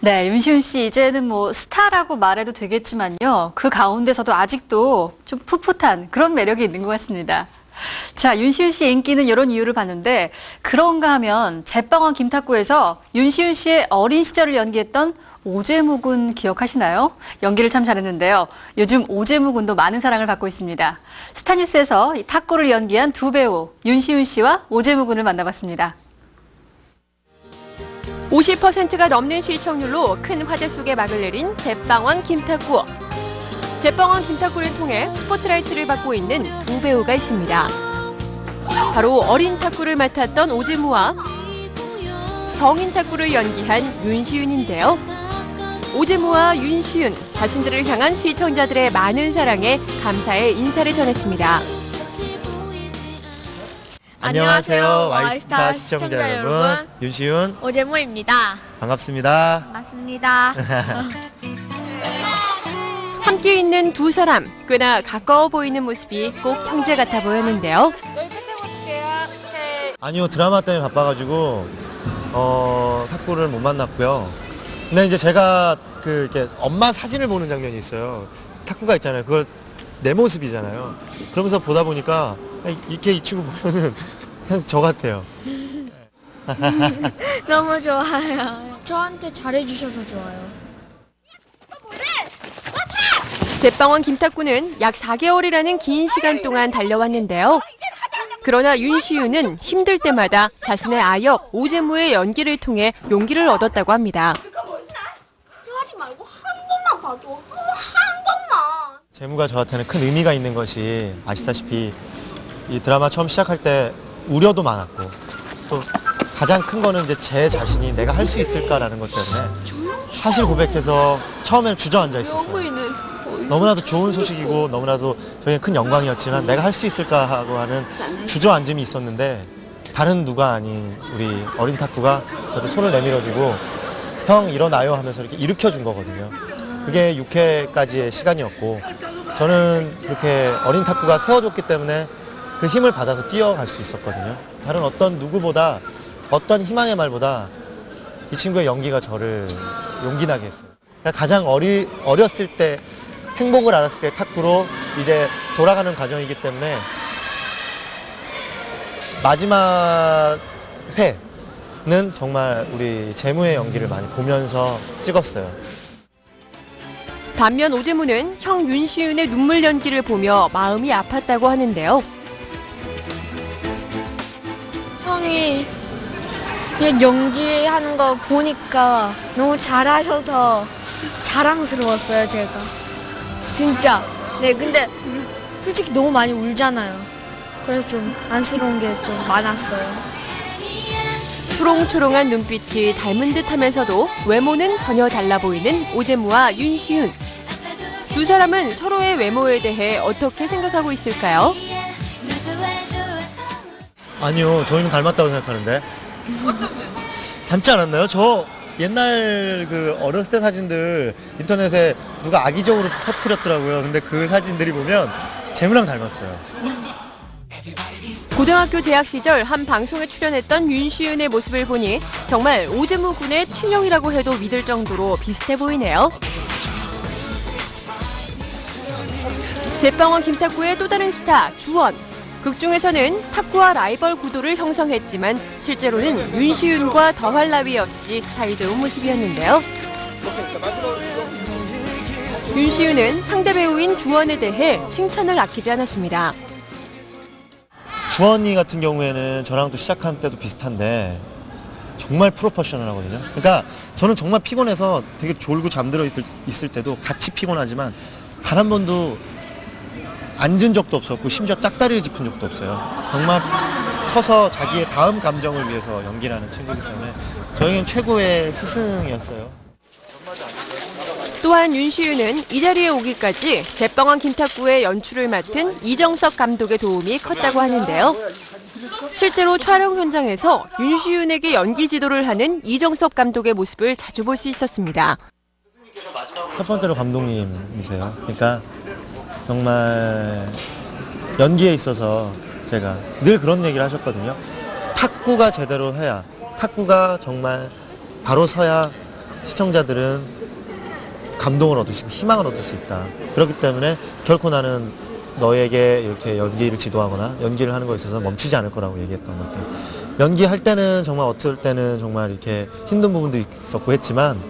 네, 윤시훈 씨 이제는 뭐 스타라고 말해도 되겠지만요. 그 가운데서도 아직도 좀 풋풋한 그런 매력이 있는 것 같습니다. 자, 윤시훈 씨의 인기는 이런 이유를 봤는데 그런가 하면 제빵왕 김탁구에서 윤시훈 씨의 어린 시절을 연기했던 오재묵은 기억하시나요? 연기를 참 잘했는데요. 요즘 오재묵은도 많은 사랑을 받고 있습니다. 스타뉴스에서 이 탁구를 연기한 두 배우 윤시훈 씨와 오재묵은을 만나봤습니다. 50%가 넘는 시청률로 큰 화제 속에 막을 내린 제빵왕 김탁구. 제빵왕 김탁구를 통해 스포트라이트를 받고 있는 두 배우가 있습니다. 바로 어린 탁구를 맡았던 오재무와 성인 탁구를 연기한 윤시윤인데요. 오재무와 윤시윤 자신들을 향한 시청자들의 많은 사랑에 감사의 인사를 전했습니다. 안녕하세요. 와이스타 시청자 여러분. 윤시윤 오재모입니다. 반갑습니다. 맞습니다. 함께 있는 두 사람 꽤나 가까워 보이는 모습이 꼭 형제 같아 보였는데요. 아니요 드라마 때문에 바빠가지고 어 탁구를 못 만났고요. 근데 이제 제가 그 이렇게 엄마 사진을 보는 장면이 있어요. 탁구가 있잖아요. 그걸 내 모습이잖아요. 그러면서 보다 보니까 이렇게 이 친구 보면은 그냥 저 같아요. 너무 좋아요. 저한테 잘해주셔서 좋아요. 제빵왕 김탁구는 약 4개월이라는 긴 시간 동안 달려왔는데요. 그러나 윤시윤은 힘들 때마다 자신의 아역 오재무의 연기를 통해 용기를 얻었다고 합니다. 하지 말고 한 번만 봐줘. 재무가 저한테는 큰 의미가 있는 것이 아시다시피 이 드라마 처음 시작할 때 우려도 많았고 또 가장 큰 거는 이제 제 자신이 내가 할 수 있을까라는 것 때문에 사실 고백해서 처음에는 주저앉아 있었어요. 너무나도 좋은 소식이고 너무나도 저에게 큰 영광이었지만 내가 할 수 있을까 하고 하는 주저앉음이 있었는데 다른 누가 아닌 우리 어린 탁구가 저한테 손을 내밀어주고 형 일어나요 하면서 이렇게 일으켜준 거거든요. 그게 6회까지의 시간이었고 저는 그렇게 어린 탁구가 세워줬기 때문에 그 힘을 받아서 뛰어갈 수 있었거든요. 다른 어떤 누구보다 어떤 희망의 말보다 이 친구의 연기가 저를 용기 나게 했어요. 그러니까 가장 어리, 어렸을 때 행복을 알았을 때 탁구로 이제 돌아가는 과정이기 때문에 마지막 회는 정말 우리 재무의 연기를 많이 보면서 찍었어요. 반면 오재무는 형 윤시윤의 눈물 연기를 보며 마음이 아팠다고 하는데요. 형이 연기하는 거 보니까 너무 잘하셔서 자랑스러웠어요, 제가. 진짜. 네, 근데 솔직히 너무 많이 울잖아요. 그래서 좀 안쓰러운 게 좀 많았어요. 초롱초롱한 눈빛이 닮은 듯 하면서도 외모는 전혀 달라 보이는 오재무와 윤시윤. 두 사람은 서로의 외모에 대해 어떻게 생각하고 있을까요? 아니요, 저희는 닮았다고 생각하는데. 닮지 않았나요? 저 옛날 그 어렸을 때 사진들 인터넷에 누가 악의적으로 터트렸더라고요. 근데 그 사진들이 보면 재무랑 닮았어요. 고등학교 재학 시절 한 방송에 출연했던 윤시윤의 모습을 보니 정말 오재무 군의 친형이라고 해도 믿을 정도로 비슷해 보이네요. 제빵왕 김탁구의 또 다른 스타 주원. 극 중에서는 탁구와 라이벌 구도를 형성했지만 실제로는 윤시윤과 더할 나위 없이 사이좋은 모습이었는데요. 윤시윤은 상대 배우인 주원에 대해 칭찬을 아끼지 않았습니다. 주원이 같은 경우에는 저랑 또 시작한 때도 비슷한데 정말 프로페셔널 하거든요. 그러니까 저는 정말 피곤해서 되게 졸고 잠들어 있을, 있을 때도 같이 피곤하지만 단 한 번도 앉은 적도 없었고 심지어 짝다리를 짚은 적도 없어요. 정말 서서 자기의 다음 감정을 위해서 연기를 하는 친구이기 때문에 저에겐 최고의 스승이었어요. 또한 윤 시윤은 이 자리에 오기까지 제빵왕 김탁구의 연출을 맡은 이정석 감독의 도움이 컸다고 하는데요. 실제로 촬영 현장에서 윤시윤에게 연기 지도를 하는 이정석 감독의 모습을 자주 볼 수 있었습니다. 첫 번째로 감독님이세요. 그러니까 정말 연기에 있어서 제가 늘 그런 얘기를 하셨거든요. 탁구가 제대로 해야, 탁구가 정말 바로 서야 시청자들은 감동을 얻을 수 있고 희망을 얻을 수 있다. 그렇기 때문에 결코 나는 너에게 이렇게 연기를 지도하거나 연기를 하는 거에 있어서 멈추지 않을 거라고 얘기했던 것 같아요. 연기할 때는 정말 어떨 때는 정말 이렇게 힘든 부분도 있었고 했지만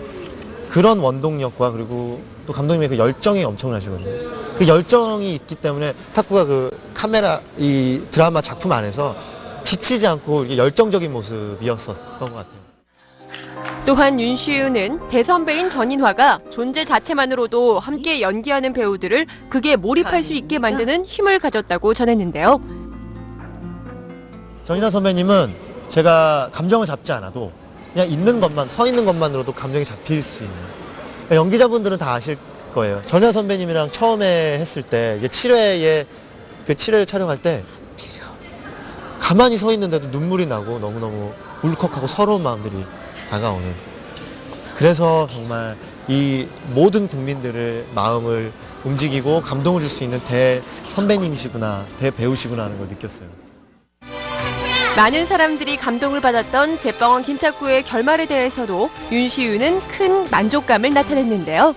그런 원동력과 그리고 또 감독님의 그 열정이 엄청나시거든요. 그 열정이 있기 때문에 탁구가 그 카메라 이 드라마 작품 안에서 지치지 않고 이렇게 열정적인 모습이었었던 것 같아요. 또한 윤시윤은 대선배인 전인화가 존재 자체만으로도 함께 연기하는 배우들을 극에 몰입할 수 있게 만드는 힘을 가졌다고 전했는데요. 정인아 선배님은 제가 감정을 잡지 않아도 그냥 있는 것만 서 있는 것만으로도 감정이 잡힐 수 있는 그러니까 연기자분들은 다 아실 거예요. 전인아 선배님이랑 처음에 했을 때 이게 7회에 그 7회를 촬영할 때 가만히 서 있는데도 눈물이 나고 너무너무 울컥하고 서러운 마음들이 다가오는 그래서 정말 이 모든 국민들의 마음을 움직이고 감동을 줄 수 있는 대 선배님이시구나 대 배우시구나 하는 걸 느꼈어요. 많은 사람들이 감동을 받았던 제빵원 김탁구의 결말에 대해서도 윤시윤은 큰 만족감을 나타냈는데요.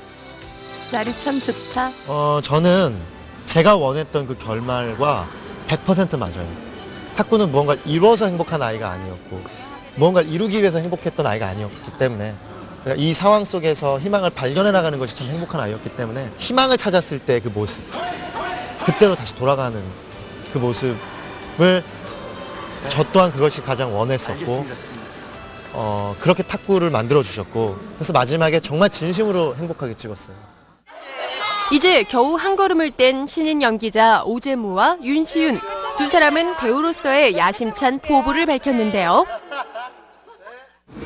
날이 참 좋다. 어, 저는 제가 원했던 그 결말과 100% 맞아요. 탁구는 무언가를 이루어서 행복한 아이가 아니었고, 무언가를 이루기 위해서 행복했던 아이가 아니었기 때문에, 그러니까 이 상황 속에서 희망을 발견해 나가는 것이 참 행복한 아이였기 때문에, 희망을 찾았을 때 그 모습, 그때로 다시 돌아가는 그 모습을 저 또한 그것이 가장 원했었고, 어, 그렇게 탁구를 만들어 주셨고, 그래서 마지막에 정말 진심으로 행복하게 찍었어요. 이제 겨우 한 걸음을 뗀 신인 연기자 오재무와 윤시윤 두 사람은 배우로서의 야심찬 포부를 밝혔는데요.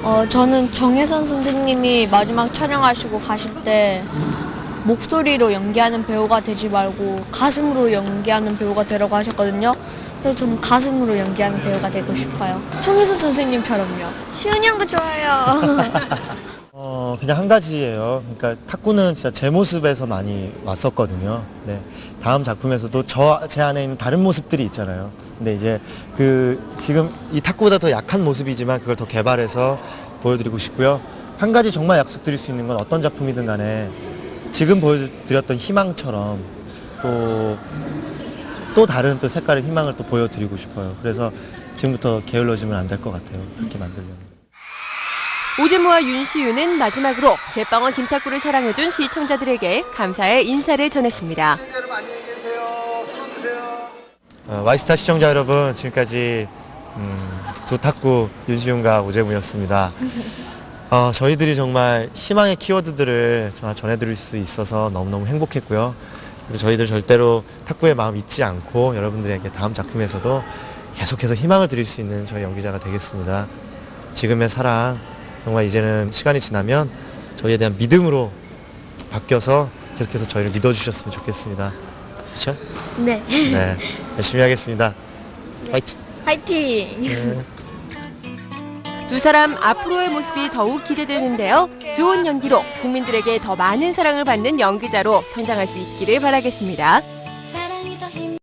어, 저는 정혜선 선생님이 마지막 촬영하시고 가실 때 목소리로 연기하는 배우가 되지 말고 가슴으로 연기하는 배우가 되라고 하셨거든요. 그래서 저는 가슴으로 연기하는 배우가 되고 싶어요. 정혜선 선생님처럼요. 시은이 형도 좋아요. 어, 그냥 한 가지예요. 그러니까 탁구는 진짜 제 모습에서 많이 왔었거든요. 네. 다음 작품에서도 저, 제 안에 있는 다른 모습들이 있잖아요. 근데 이제 그, 지금 이 탁구보다 더 약한 모습이지만 그걸 더 개발해서 보여드리고 싶고요. 한 가지 정말 약속드릴 수 있는 건 어떤 작품이든 간에 지금 보여드렸던 희망처럼 또, 또 다른 또 색깔의 희망을 또 보여드리고 싶어요. 그래서 지금부터 게을러지면 안 될 것 같아요. 그렇게 만들려면. 오재무와 윤시윤은 마지막으로 제빵원 김탁구를 사랑해준 시청자들에게 감사의 인사를 전했습니다. 어, 와이스타 시청자 여러분, 지금까지 음, 두 탁구 윤시윤과 오재무였습니다. 어, 저희들이 정말 희망의 키워드들을 정말 전해드릴 수 있어서 너무너무 행복했고요. 그리고 저희들 절대로 탁구의 마음 잊지 않고 여러분들에게 다음 작품에서도 계속해서 희망을 드릴 수 있는 저희 연기자가 되겠습니다. 지금의 사랑, 정말 이제는 시간이 지나면 저희에 대한 믿음으로 바뀌어서 계속해서 저희를 믿어주셨으면 좋겠습니다. 그렇죠? 네. 네, 열심히 하겠습니다. 화이팅! 화이팅! 네. 두 사람 앞으로의 모습이 더욱 기대되는데요. 좋은 연기로 국민들에게 더 많은 사랑을 받는 연기자로 성장할 수 있기를 바라겠습니다.